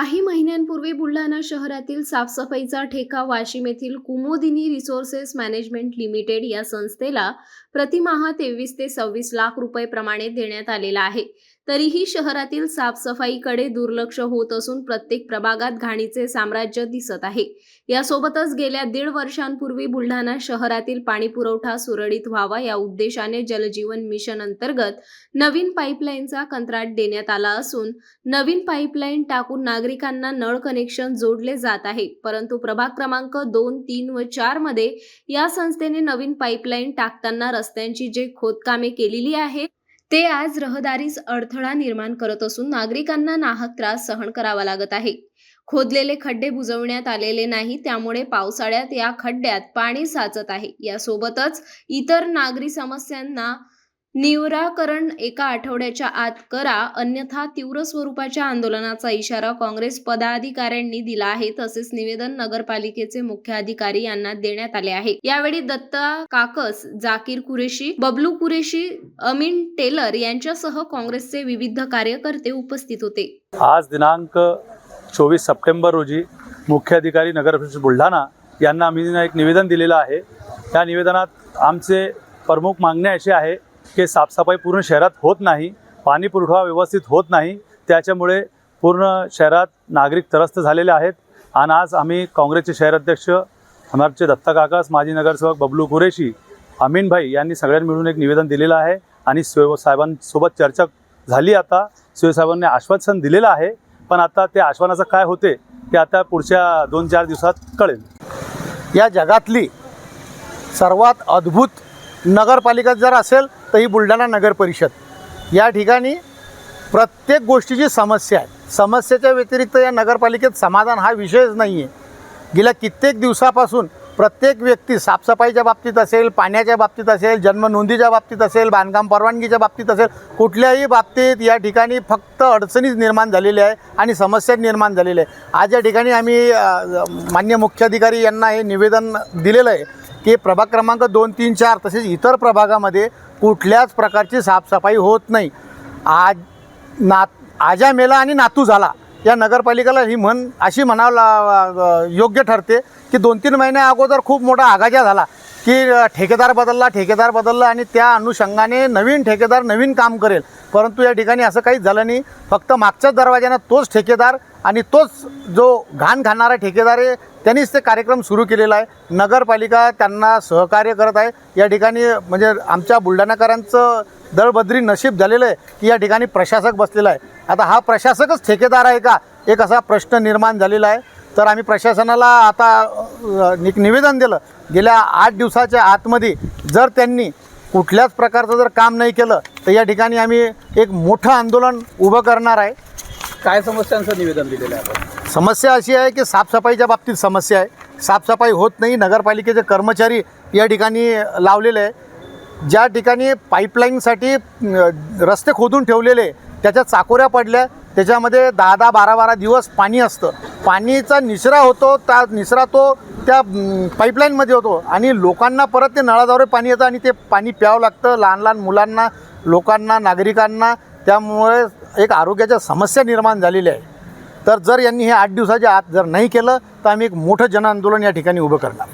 काही महिन्यांपूर्वी बुलढाणा शहरातील साफसफाईचा ठेका वाशिम येथील कुमोदिनी रिसोर्सेस मॅनेजमेंट लिमिटेड या संस्थेला प्रतिमाहा तेवीस ते सव्वीस लाख रुपये प्रमाणे देण्यात आलेला आहे. तरीही शहरातील साफसफाईकडे दुर्लक्ष होत असून प्रत्येक प्रभागात घाणीचे साम्राज्य दिसत आहे. यासोबतच गेल्या दीड वर्षांपूर्वी बुलढाणा शहरातील पाणीपुरवठा सुरळीत व्हावा या उद्देशाने जलजीवन मिशन अंतर्गत नवीन पाईपलाईनचा कंत्राट देण्यात आला असून नवीन पाईपलाईन टाकून नागरिकांना नळ कनेक्शन जोडले जात आहे. परंतु प्रभाग क्रमांक दोन तीन व चारमध्ये या संस्थेने नवीन पाईपलाईन टाकताना रस्त्यांची जे खोदकामे केलेली आहे ते आज रहदारीस अडथळा निर्माण करत असून नागरिकांना नाहक त्रास सहन करावा लागत आहे. खोदलेले खड्डे बुजवण्यात आलेले नाही त्यामुळे पावसाळ्यात या खड्ड्यात पाणी साचत आहे. यासोबतच इतर नागरी समस्यांना निराकरण एका आठवड्याच्या आत करा अन्यथा तीव्र स्वरूपाच्या आंदोलनाचा इशारा काँग्रेस पदाधिकाऱ्यांनी दिला आहे तसेच निवेदन नगरपालिकेचे मुख्य अधिकारी यांना देण्यात आले आहे. यावेळी दत्ता काकस जाकीर कुरेशी बबलू कुरेशी अमीन टेलर यांच्यासह काँग्रेसचे विविध कार्यकर्ते उपस्थित होते. आज दिनांक चोवीस सप्टेंबर रोजी मुख्याधिकारी नगर बुलढाणा यांना आम्ही एक निवेदन दिलेलं आहे. या निवेदनात आमचे प्रमुख मागणे अशी आहे की साफसफाई पूर्ण शहरात होत नाही पाणी पुरवठा व्यवस्थित होत नाही त्याच्यामुळे पूर्ण शहरात नागरिक त्रस्त झालेले आहेत. आणि आज आम्ही काँग्रेसचे शहराध्यक्ष आमचे दत्ता काकास माजी नगरसेवक बबलू कुरेशी अमीन भाई यांनी सगळ्यांनी मिळून एक निवेदन दिलेलं आहे. आणि शिव साहेबांसोबत चर्चा झाली आता. शिवसाहेबांनी आश्वासन दिलेलं आहे. पण आता ते आश्वासनाचं काय होते ते आता पुढच्या दोन चार दिवसात कळेल. या जगातली सर्वात अद्भुत नगरपालिका जर असेल तर ही बुलढाणा नगर परिषद. या ठिकाणी प्रत्येक गोष्टीची समस्या आहे. समस्येच्या व्यतिरिक्त या नगरपालिकेत समाधान हा विषयच नाही आहे गेल्या कित्येक दिवसापासून प्रत्येक व्यक्ती साफसफाईच्या बाबतीत असेल पाण्याच्या बाबतीत असेल जन्मनोंदीच्या बाबतीत असेल बांधकाम परवानगीच्या बाबतीत असेल कुठल्याही बाबतीत या ठिकाणी फक्त अडचणीच निर्माण झालेल्या आहे आणि समस्या निर्माण झालेल्या आहे. आज या ठिकाणी आम्ही मान्य मुख्याधिकारी यांना हे निवेदन दिलेलं आहे. की प्रभाग क्रमांक दोन तीन चार तसेच इतर प्रभागामध्ये कुठल्याच प्रकारची साफसफाई होत नाही. आज ना आजा मेला आणि नातू झाला या नगरपालिकेला ही म्हण अशी म्हणावं योग्य ठरते की दोन तीन महिन्या अगोदर खूप मोठा आगाजा झाला. की ठेकेदार बदलला ठेकेदार बदलला आणि त्या अनुषंगाने नवीन ठेकेदार नवीन काम करेल. परंतु या ठिकाणी असं काहीच झालं नाही. फक्त मागच्याच दरवाज्यानं तोच ठेकेदार आणि तोच जो घाण घालणारा ठेकेदार आहे त्यांनीच ते कार्यक्रम सुरू केलेला आहे. नगरपालिका त्यांना सहकार्य करत आहे. या ठिकाणी म्हणजे आमच्या बुलढाणाकरांचं दळबद्री नशीब झालेलं आहे की या ठिकाणी प्रशासक बसलेला आहे. आता हा प्रशासकच ठेकेदार आहे का? एक असा प्रश्न निर्माण झालेला आहे. तर आम्ही प्रशासनाला आता एक निवेदन दिलं. गेल्या आठ दिवसाच्या आतमध्ये जर त्यांनी कुठल्याच प्रकारचं जर काम नाही केलं तर या ठिकाणी आम्ही एक मोठं आंदोलन उभं करणार आहे. काय समस्यांचं निवेदन दिलेलं आहे आपण? समस्या अशी आहे की साफसफाईच्या बाबतीत समस्या आहे. साफसफाई होत नाही नगरपालिकेचे कर्मचारी या ठिकाणी लावलेले आहे. ज्या ठिकाणी पाईपलाईनसाठी रस्ते खोदून ठेवलेले त्याच्या चाकोऱ्या पडल्या त्याच्यामध्ये दहा दहा बारा बारा दिवस पाणी असतं. पाणीचा निचरा होतो त्या निचरा तो त्या पाईपलाईनमध्ये होतो. आणि लोकांना परत ते नळाद्वारे पाणी येतं आणि ते पाणी प्यावं लागतं. लहान लहान मुलांना लोकांना नागरिकांना. त्यामुळे एक आरोग्याच्या समस्या निर्माण झालेल्या आहे. तर जर यांनी हे आठ दिवसाच्या आत जर नाही केलं तर आम्ही एक मोठं जनआंदोलन या ठिकाणी उभं करणार.